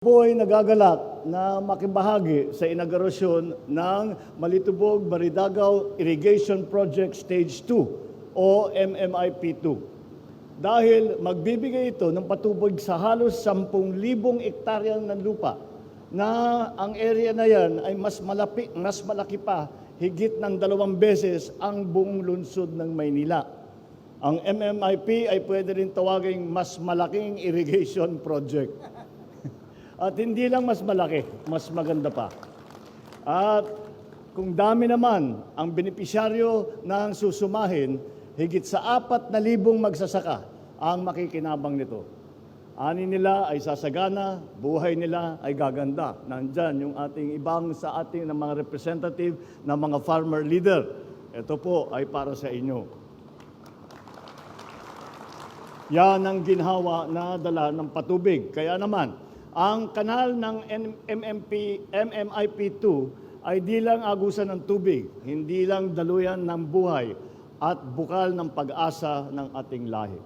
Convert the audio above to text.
po ay nagagalak na makibahagi sa inaugurasyon ng Malitubog Maridagaw Irrigation Project Stage 2 o MMIP2. Dahil magbibigay ito ng patubig sa halos 10,000 ektarya ng lupa na ang area na yan ay mas, malapi, mas malaki pa, higit ng dalawang beses ang buong lungsod ng Maynila. Ang MMIP ay pwede rin tawaging mas malaking irrigation project. At hindi lang mas malaki, mas maganda pa. At kung dami naman ang benepisyaryo ng susumahin, higit sa apat na libong magsasaka ang makikinabang nito. Ani nila ay sasagana, buhay nila ay gaganda. Nandyan yung ating ibang sa ating ng mga representative ng mga farmer leader. Ito po ay para sa inyo. Yan ang ginhawa na dala ng patubig. Kaya naman, ang kanal ng MMP, MMIP2 ay di lang agusan ng tubig, hindi lang daluyan ng buhay at bukal ng pag-asa ng ating lahi.